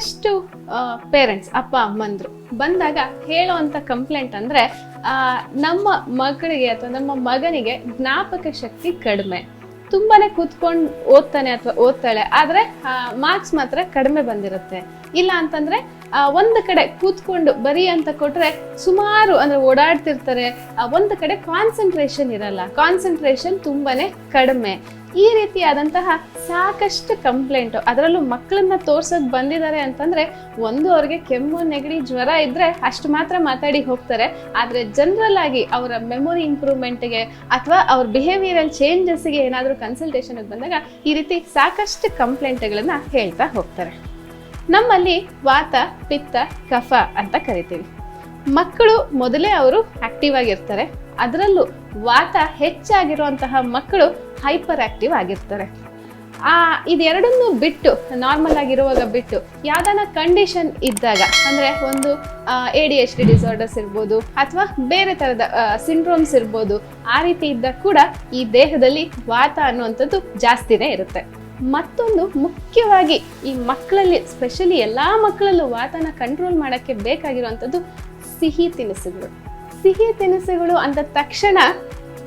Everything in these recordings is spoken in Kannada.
ಸಾಕಷ್ಟು ಪೇರೆಂಟ್ಸ್ ಅಪ್ಪ, ಅಮ್ಮಂದ್ರು ಬಂದಾಗ ಹೇಳುವಂಥ ಕಂಪ್ಲೇಂಟ್ ಅಂದ್ರೆ ನಮ್ಮ ಮಗಳಿಗೆ ಅಥವಾ ನಮ್ಮ ಮಗನಿಗೆ ಜ್ಞಾಪಕ ಶಕ್ತಿ ಕಡಿಮೆ. ತುಂಬಾನೇ ಕೂತ್ಕೊಂಡು ಓದ್ತಾನೆ ಅಥವಾ ಓದ್ತಾಳೆ, ಆದ್ರೆ ಮಾರ್ಕ್ಸ್ ಮಾತ್ರ ಕಡಿಮೆ ಬಂದಿರುತ್ತೆ. ಇಲ್ಲ ಅಂತಂದ್ರೆ ಒಂದು ಕಡೆ ಕೂತ್ಕೊಂಡು ಬರೀ ಅಂತ ಕೊಟ್ರೆ ಸುಮಾರು ಅಂದ್ರೆ ಓಡಾಡ್ತಿರ್ತಾರೆ. ಒಂದು ಕಡೆ ಕಾನ್ಸಂಟ್ರೇಷನ್ ಇರಲ್ಲ. ಕಾನ್ಸಂಟ್ರೇಷನ್ ತುಂಬಾನೇ ಕಡಿಮೆ. ಈ ರೀತಿಯಾದಂತಹ ಸಾಕಷ್ಟು ಕಂಪ್ಲೇಂಟ್ ಅದರಲ್ಲೂ ಮಕ್ಕಳನ್ನ ತೋರ್ಸಕ್ ಬಂದಿದ್ದಾರೆ ಅಂತಂದ್ರೆ ಒಂದು ಅವ್ರಿಗೆ ಕೆಮ್ಮು, ನೆಗಡಿ, ಜ್ವರ ಇದ್ರೆ ಅಷ್ಟು ಮಾತ್ರ ಮಾತಾಡಿ ಹೋಗ್ತಾರೆ. ಆದ್ರೆ ಜನರಲ್ ಆಗಿ ಅವರ ಮೆಮೊರಿ ಇಂಪ್ರೂವ್ಮೆಂಟ್ಗೆ ಅಥವಾ ಅವ್ರ ಬಿಹೇವಿಯರಲ್ ಚೇಂಜಸ್ಗೆ ಏನಾದರೂ ಕನ್ಸಲ್ಟೇಷನ್ಗೆ ಬಂದಾಗ ಈ ರೀತಿ ಸಾಕಷ್ಟು ಕಂಪ್ಲೇಂಟ್ಗಳನ್ನ ಹೇಳ್ತಾ ಹೋಗ್ತಾರೆ. ನಮ್ಮಲ್ಲಿ ವಾತ, ಪಿತ್ತ, ಕಫ ಅಂತ ಕರಿತೀವಿ. ಮಕ್ಕಳು ಮೊದಲೇ ಅವರು ಆಕ್ಟಿವ್ ಆಗಿರ್ತಾರೆ. ಅದರಲ್ಲೂ ವಾತ ಹೆಚ್ಚಾಗಿರುವಂತಹ ಮಕ್ಕಳು ಹೈಪರ್ ಆಕ್ಟಿವ್ ಆಗಿರ್ತಾರೆ. ಆ, ಇದೆರಡನ್ನು ಬಿಟ್ಟು ನಾರ್ಮಲ್ ಆಗಿರುವಾಗ ಬಿಟ್ಟು, ಯಾವ್ದಾನ ಕಂಡೀಷನ್ ಇದ್ದಾಗ, ಅಂದ್ರೆ ಒಂದು A D H D disorders ಇರ್ಬೋದು, ಅಥವಾ ಬೇರೆ ಥರದ ಸಿಂಡ್ರೋಮ್ಸ್ ಇರ್ಬೋದು, ಆ ರೀತಿ ಇದ್ದಾಗ ಕೂಡ ಈ ದೇಹದಲ್ಲಿ ವಾತ ಅನ್ನುವಂಥದ್ದು ಜಾಸ್ತಿನೇ ಇರುತ್ತೆ. ಮತ್ತೊಂದು ಮುಖ್ಯವಾಗಿ ಈ ಮಕ್ಕಳಲ್ಲಿ ಸ್ಪೆಷಲಿ ಎಲ್ಲ ಮಕ್ಕಳಲ್ಲೂ ವಾತನ ಕಂಟ್ರೋಲ್ ಮಾಡೋಕ್ಕೆ ಬೇಕಾಗಿರುವಂಥದ್ದು ಸಿಹಿ ತಿನಿಸುಗಳು. ಸಿಹಿ ತಿನಿಸುಗಳು ಅಂದ ತಕ್ಷಣ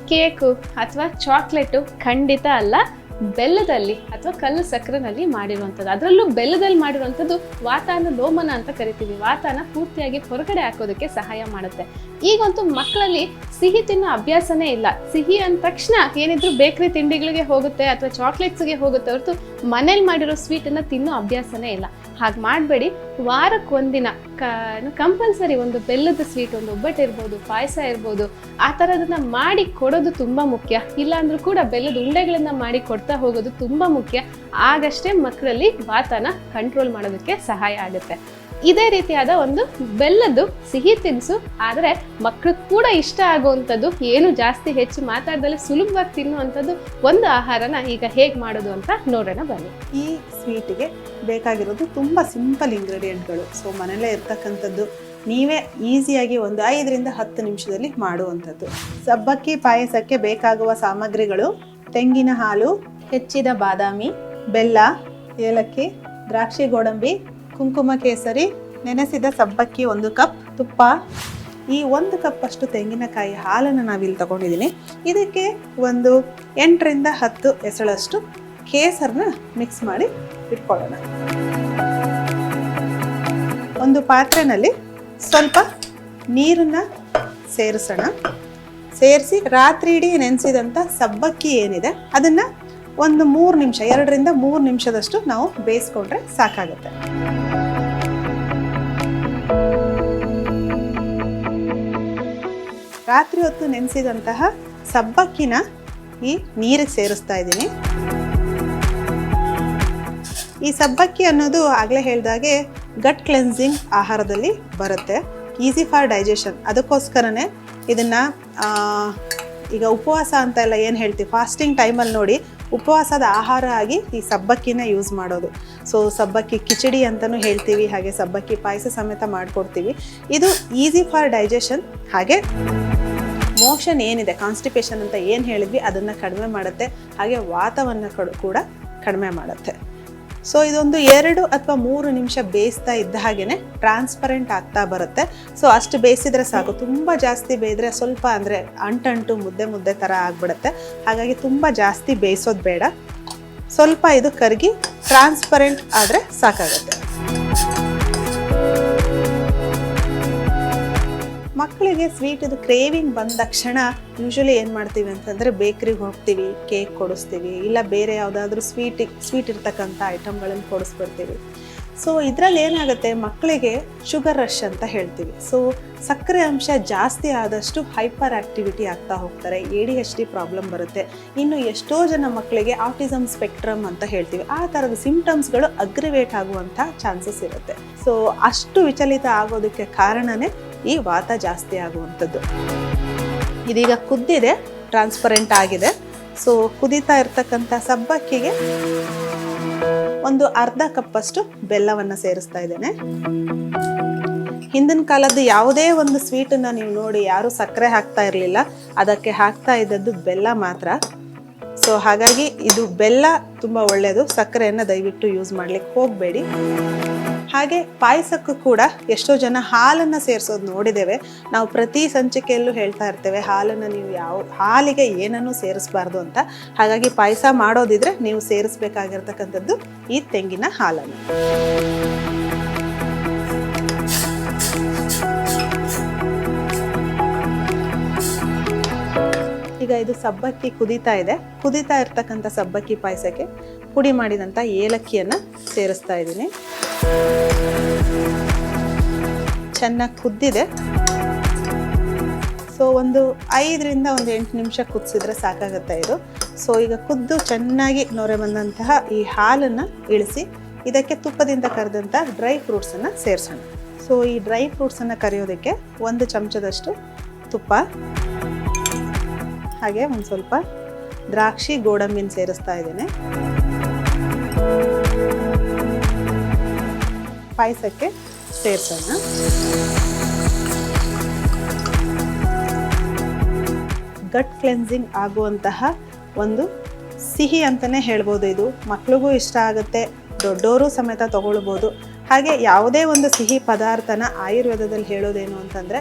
ಕೇಕು ಅಥವಾ ಚಾಕ್ಲೇಟು ಖಂಡಿತ ಅಲ್ಲ. ಬೆಲ್ಲದಲ್ಲಿ ಅಥವಾ ಕಲ್ಲು ಸಕ್ಕರೆನಲ್ಲಿ ಮಾಡಿರುವಂಥದ್ದು. ಅದರಲ್ಲೂ ಬೆಲ್ಲದಲ್ಲಿ ಮಾಡಿರುವಂಥದ್ದು ವಾತಾನ ಲೋಮನ ಅಂತ ಕರಿತೀವಿ. ವಾತಾನ ಪೂರ್ತಿಯಾಗಿ ಹೊರಗಡೆ ಹಾಕೋದಕ್ಕೆ ಸಹಾಯ ಮಾಡುತ್ತೆ. ಈಗಂತೂ ಮಕ್ಕಳಲ್ಲಿ ಸಿಹಿ ತಿನ್ನೋ ಅಭ್ಯಾಸನೇ ಇಲ್ಲ. ಸಿಹಿ ಅಂದ ತಕ್ಷಣ ಏನಿದ್ರು ಬೇಕರಿ ತಿಂಡಿಗಳಿಗೆ ಹೋಗುತ್ತೆ ಅಥವಾ ಚಾಕ್ಲೇಟ್ಸ್ಗೆ ಹೋಗುತ್ತೆ ಹೊರತು ಮನೇಲಿ ಮಾಡಿರೋ ಸ್ವೀಟನ್ನು ತಿನ್ನೋ ಅಭ್ಯಾಸನೇ ಇಲ್ಲ. ಹಾಗೆ ಮಾಡಬೇಡಿ. ವಾರಕ್ಕೆ ಒಂದಿನ ಕಂಪಲ್ಸರಿ ಒಂದು ಬೆಲ್ಲದ ಸ್ವೀಟ್ ಒಂದು ಒಬ್ಬಟ್ಟು ಇರ್ಬೋದು, ಪಾಯಸ ಇರ್ಬೋದು, ಆ ಥರದನ್ನ ಮಾಡಿ ಕೊಡೋದು ತುಂಬ ಮುಖ್ಯ. ಇಲ್ಲಾಂದ್ರೂ ಕೂಡ ಬೆಲ್ಲದ ಉಂಡೆಗಳನ್ನು ಮಾಡಿ ಕೊಡ್ತಾ ಹೋಗೋದು ತುಂಬ ಮುಖ್ಯ. ಆಗಷ್ಟೇ ಮಕ್ಕಳಲ್ಲಿ ವಾತನ ಕಂಟ್ರೋಲ್ ಮಾಡೋದಕ್ಕೆ ಸಹಾಯ ಆಗುತ್ತೆ. ಇದೇ ರೀತಿಯಾದ ಒಂದು ಬೆಲ್ಲದ್ದು, ಸಿಹಿ ತಿನಿಸು. ಆದರೆ ಮಕ್ಕಳು ಕೂಡ ಇಷ್ಟ ಆಗುವಂಥದ್ದು ಏನು ಜಾಸ್ತಿ ಹೆಚ್ಚು ಮಾತಾಡ್ದಲ್ಲೇ ಸುಲಭವಾಗಿ ತಿನ್ನುವಂಥದ್ದು ಒಂದು ಆಹಾರನ ಈಗ ಹೇಗೆ ಮಾಡೋದು ಅಂತ ನೋಡೋಣ ಬನ್ನಿ. ಈ ಸ್ವೀಟಿಗೆ ಬೇಕಾಗಿರೋದು ತುಂಬ ಸಿಂಪಲ್ ಇಂಗ್ರೀಡಿಯೆಂಟ್ಗಳು ಸೊ ಮನೇಲೇ ಇರ್ತಕ್ಕಂಥದ್ದು ನೀವೇ ಈಸಿಯಾಗಿ ಒಂದು ಐದರಿಂದ ಹತ್ತು ನಿಮಿಷದಲ್ಲಿ ಮಾಡುವಂಥದ್ದು. ಸಬ್ಬಕ್ಕಿ, ಪಾಯಸಕ್ಕೆ ಬೇಕಾಗುವ ಸಾಮಗ್ರಿಗಳು ತೆಂಗಿನ ಹಾಲು, ಹೆಚ್ಚಿದ ಬಾದಾಮಿ, ಬೆಲ್ಲ, ಏಲಕ್ಕಿ, ದ್ರಾಕ್ಷಿ, ಗೋಡಂಬಿ ಕುಂಕುಮ ಕೇಸರಿ ನೆನೆಸಿದ ಸಬ್ಬಕ್ಕಿ ಒಂದು ಕಪ್ ತುಪ್ಪ. ಈ ಒಂದು ಕಪ್ ಅಷ್ಟು ತೆಂಗಿನಕಾಯಿ ಹಾಲನ್ನು ನಾವಿಲ್ಲಿ ತಗೊಂಡಿದ್ದೀನಿ. ಇದಕ್ಕೆ ಒಂದು ಎಂಟರಿಂದ ಹತ್ತು ಎಸಳಷ್ಟು ಕೇಸರನ್ನ ಮಿಕ್ಸ್ ಮಾಡಿ ಇಟ್ಕೊಳ್ಳೋಣ. ಒಂದು ಪಾತ್ರೆನಲ್ಲಿ ಸ್ವಲ್ಪ ನೀರನ್ನು ಸೇರಿಸೋಣ. ಸೇರಿಸಿ ರಾತ್ರಿ ಇಡೀ ನೆನೆಸಿದಂಥ ಸಬ್ಬಕ್ಕಿ ಏನಿದೆ, ಅದನ್ನ ಒಂದು ಮೂರು ನಿಮಿಷ, ಎರಡರಿಂದ ಮೂರು ನಿಮಿಷದಷ್ಟು ನಾವು ಬೇಯಿಸ್ಕೊಂಡ್ರೆ ಸಾಕಾಗುತ್ತೆ. ರಾತ್ರಿ ಹೊತ್ತು ನೆನೆಸಿದಂತಹ ಸಬ್ಬಕ್ಕಿನ ಈ ನೀರಿಗೆ ಸೇರಿಸ್ತಾ ಇದ್ದೀನಿ. ಈ ಸಬ್ಬಕ್ಕಿ ಅನ್ನೋದು ಆಗಲೇ ಹೇಳಿದಾಗೆ ಗಟ್ ಕ್ಲೆನ್ಸಿಂಗ್ ಆಹಾರದಲ್ಲಿ ಬರುತ್ತೆ. ಈಸಿ ಫಾರ್ ಡೈಜೆಷನ್ ಅದಕ್ಕೋಸ್ಕರನೇ ಇದನ್ನು ಈಗ ಉಪವಾಸ ಅಂತ ಎಲ್ಲ ಏನು ಹೇಳ್ತೀವಿ ಫಾಸ್ಟಿಂಗ್ ಟೈಮಲ್ಲಿ ನೋಡಿ ಉಪವಾಸದ ಆಹಾರ ಆಗಿ ಈ ಸಬ್ಬಕ್ಕಿನ ಯೂಸ್ ಮಾಡೋದು. ಸೊ ಸಬ್ಬಕ್ಕಿ ಕಿಚಡಿ ಅಂತಲೂ ಹೇಳ್ತೀವಿ, ಹಾಗೆ ಸಬ್ಬಕ್ಕಿ ಪಾಯಸ ಸಮೇತ ಮಾಡಿಕೊಡ್ತೀವಿ. ಇದು ಈಸಿ ಫಾರ್ ಡೈಜೆಷನ್ ಹಾಗೆ ಮೋಷನ್ ಏನಿದೆ ಕಾನ್ಸ್ಟಿಪೇಷನ್ ಅಂತ ಏನು ಹೇಳಿದ್ವಿ, ಅದನ್ನು ಕಡಿಮೆ ಮಾಡುತ್ತೆ. ಹಾಗೆ ವಾತವನ್ನು ಕಡ್- ಕೂಡ ಕಡಿಮೆ ಮಾಡುತ್ತೆ. ಸೊ ಇದೊಂದು ಎರಡು ಅಥವಾ ಮೂರು ನಿಮಿಷ ಬೇಯಿಸ್ತಾ ಇದ್ದ ಹಾಗೆಯೇ ಟ್ರಾನ್ಸ್ಪರೆಂಟ್ ಆಗ್ತಾ ಬರುತ್ತೆ. ಸೊ ಅಷ್ಟು ಬೇಯಿಸಿದ್ರೆ ಸಾಕು. ತುಂಬ ಜಾಸ್ತಿ ಬೇಯಿದ್ರೆ ಸ್ವಲ್ಪ ಅಂದರೆ ಅಂಟಂಟು, ಮುದ್ದೆ ಮುದ್ದೆ ಥರ ಆಗಿಬಿಡುತ್ತೆ. ಹಾಗಾಗಿ ತುಂಬ ಜಾಸ್ತಿ ಬೇಯಿಸೋದು ಬೇಡ. ಸ್ವಲ್ಪ ಇದು ಕರಗಿ ಟ್ರಾನ್ಸ್ಪರೆಂಟ್ ಆದರೆ ಸಾಕಾಗುತ್ತೆ. ಮಕ್ಕಳಿಗೆ ಸ್ವೀಟ್ ಕ್ರೇವಿಂಗ್ ಬಂದ ತಕ್ಷಣ ಯೂಶಲಿ ಏನು ಮಾಡ್ತೀವಿ ಅಂತಂದರೆ ಬೇಕ್ರಿಗೆ ಹೋಗ್ತೀವಿ ಕೇಕ್ ಕೊಡಿಸ್ತೀವಿ, ಇಲ್ಲ ಬೇರೆ ಯಾವುದಾದ್ರೂ ಸ್ವೀಟ್ ಸ್ವೀಟ್ ಇರ್ತಕ್ಕಂಥ ಐಟಮ್ಗಳನ್ನು ಕೊಡಿಸ್ಬಿಡ್ತೀವಿ ಸೊ ಇದರಲ್ಲಿ ಏನಾಗುತ್ತೆ, ಮಕ್ಕಳಿಗೆ ಶುಗರ್ ರಶ್ ಅಂತ ಹೇಳ್ತೀವಿ. ಸೊ ಸಕ್ಕರೆ ಅಂಶ ಜಾಸ್ತಿ ಆದಷ್ಟು ಹೈಪರ್ ಆಕ್ಟಿವಿಟಿ ಆಗ್ತಾ ಹೋಗ್ತಾರೆ A D H D problem ಬರುತ್ತೆ. ಇನ್ನು ಎಷ್ಟೋ ಜನ ಮಕ್ಕಳಿಗೆ ಆಟಿಸಮ್ ಸ್ಪೆಕ್ಟ್ರಮ್ ಅಂತ ಹೇಳ್ತೀವಿ. ಆ ಥರದ ಸಿಂಪ್ಟಮ್ಸ್ಗಳು ಅಗ್ರಿವೇಟ್ ಆಗುವಂಥ ಚಾನ್ಸಸ್ ಇರುತ್ತೆ. ಸೊ ಅಷ್ಟು ವಿಚಲಿತ ಆಗೋದಕ್ಕೆ ಕಾರಣನೇ ಈ ವಾತ ಜಾಸ್ತಿ ಆಗುವಂಥದ್ದು. ಇದೀಗ ಕುದ್ದಿದೆ ಟ್ರಾನ್ಸ್ಪರೆಂಟ್ ಆಗಿದೆ. ಸೊ ಕುದೀತಾ ಇರ್ತಕ್ಕಂಥ ಸಬ್ಬಕ್ಕಿಗೆ ಒಂದು ಅರ್ಧ ಕಪ್ಪಷ್ಟು ಬೆಲ್ಲವನ್ನು ಸೇರಿಸ್ತಾ ಇದ್ದೇನೆ. ಹಿಂದಿನ ಕಾಲದ್ದು ಯಾವುದೇ ಒಂದು ಸ್ವೀಟನ್ನು ನೀವು ನೋಡಿ ಯಾರು ಸಕ್ಕರೆ ಹಾಕ್ತಾ ಇರಲಿಲ್ಲ. ಅದಕ್ಕೆ ಹಾಕ್ತಾ ಇದ್ದದ್ದು ಬೆಲ್ಲ ಮಾತ್ರ. ಸೊ ಹಾಗಾಗಿ ಇದು ಬೆಲ್ಲ ತುಂಬ ಒಳ್ಳೆಯದು ಸಕ್ಕರೆಯನ್ನು ದಯವಿಟ್ಟು ಯೂಸ್ ಮಾಡ್ಲಿಕ್ಕೆ ಹೋಗಬೇಡಿ. ಹಾಗೆ ಪಾಯಸಕ್ಕೂ ಕೂಡ ಎಷ್ಟೋ ಜನ ಹಾಲನ್ನು ಸೇರಿಸೋದು ನೋಡಿದ್ದೇವೆ. ನಾವು ಪ್ರತಿ ಸಂಚಿಕೆಯಲ್ಲೂ ಹೇಳ್ತಾ ಇರ್ತೇವೆ, ಹಾಲನ್ನು ನೀವು ಯಾವ, ಹಾಲಿಗೆ ಏನನ್ನು ಸೇರಿಸಬಾರ್ದು ಅಂತ. ಹಾಗಾಗಿ ಪಾಯಸ ಮಾಡೋದಿದ್ರೆ ನೀವು ಸೇರಿಸಬೇಕಾಗಿರ್ತಕ್ಕಂಥದ್ದು ಈ ತೆಂಗಿನ ಹಾಲನ್ನು. ಈಗ ಇದು ಸಬ್ಬಕ್ಕಿ ಕುದೀತಾ ಇದೆ. ಕುದೀತಾ ಇರ್ತಕ್ಕಂಥ ಸಬ್ಬಕ್ಕಿ ಪಾಯಸಕ್ಕೆ ಪುಡಿ ಮಾಡಿದಂಥ ಏಲಕ್ಕಿಯನ್ನು ಸೇರಿಸ್ತಾ ಇದ್ದೀನಿ. ಚೆನ್ನಾಗಿ ಕುದ್ದಿದೆ. ಸೊ ಒಂದು ಐದರಿಂದ ಒಂದು ಎಂಟು ನಿಮಿಷ ಕುದಿಸಿದ್ರೆ ಸಾಕಾಗುತ್ತೆ ಇದು. ಸೊ ಈಗ ಕುದ್ದು ಚೆನ್ನಾಗಿ ನೊರೆ ಬಂದಂತಹ ಈ ಹಾಲನ್ನು ಇಳಿಸಿ, ಇದಕ್ಕೆ ತುಪ್ಪದಿಂದ ಕರೆದಂತಹ ಡ್ರೈ ಫ್ರೂಟ್ಸನ್ನು ಸೇರಿಸೋಣ. ಸೊ ಈ ಡ್ರೈ ಫ್ರೂಟ್ಸನ್ನು ಕರೆಯೋದಕ್ಕೆ ಒಂದು ಚಮಚದಷ್ಟು ತುಪ್ಪ, ಹಾಗೆ ಒಂದು ಸ್ವಲ್ಪ ದ್ರಾಕ್ಷಿ, ಗೋಡಂಬಿನ ಸೇರಿಸ್ತಾ ಇದ್ದೇನೆ. ಪಾಯಸಕ್ಕೆ ಸೇರ್ಸೋಣ. ಗಟ್ ಕ್ಲೆನ್ಸಿಂಗ್ ಆಗುವಂತಹ ಒಂದು ಸಿಹಿ ಅಂತಲೇ ಹೇಳ್ಬೋದು ಇದು. ಮಕ್ಳಿಗೂ ಇಷ್ಟ ಆಗುತ್ತೆ ದೊಡ್ಡವರು ಸಮೇತ ತಗೊಳ್ಬೋದು. ಹಾಗೆ ಯಾವುದೇ ಒಂದು ಸಿಹಿ ಪದಾರ್ಥನ ಆಯುರ್ವೇದದಲ್ಲಿ ಹೇಳೋದೇನು ಅಂತಂದರೆ,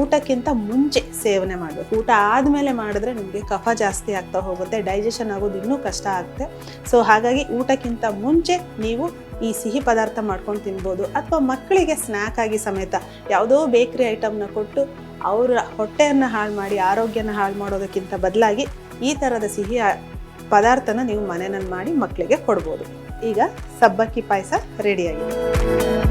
ಊಟಕ್ಕಿಂತ ಮುಂಚೆ ಸೇವನೆ ಮಾಡಬೇಕು. ಊಟ ಆದಮೇಲೆ ಮಾಡಿದ್ರೆ ನಿಮಗೆ ಕಫ ಜಾಸ್ತಿ ಆಗ್ತಾ ಹೋಗುತ್ತೆ, ಡೈಜೆಷನ್ ಆಗೋದು ಇನ್ನೂ ಕಷ್ಟ ಆಗುತ್ತೆ ಸೊ ಹಾಗಾಗಿ ಊಟಕ್ಕಿಂತ ಮುಂಚೆ ನೀವು ಈ ಸಿಹಿ ಪದಾರ್ಥ ಮಾಡ್ಕೊಂಡು ತಿನ್ಬೋದು. ಅಥವಾ ಮಕ್ಕಳಿಗೆ ಸ್ನ್ಯಾಕ್ ಆಗಿ ಸಮೇತ ಯಾವುದೋ ಬೇಕ್ರಿ ಐಟಮ್ನ ಕೊಟ್ಟು ಅವರ ಹೊಟ್ಟೆಯನ್ನು ಹಾಳು ಮಾಡಿ, ಆರೋಗ್ಯನ ಹಾಳು ಮಾಡೋದಕ್ಕಿಂತ ಬದಲಾಗಿ ಈ ಥರದ ಸಿಹಿ ಪದಾರ್ಥನ ನೀವು ಮನೆಯಲ್ಲಿ ಮಾಡಿ ಮಕ್ಕಳಿಗೆ ಕೊಡ್ಬೋದು. ಈಗ ಸಬ್ಬಕ್ಕಿ ಪಾಯಸ ರೆಡಿಯಾಗಿದೆ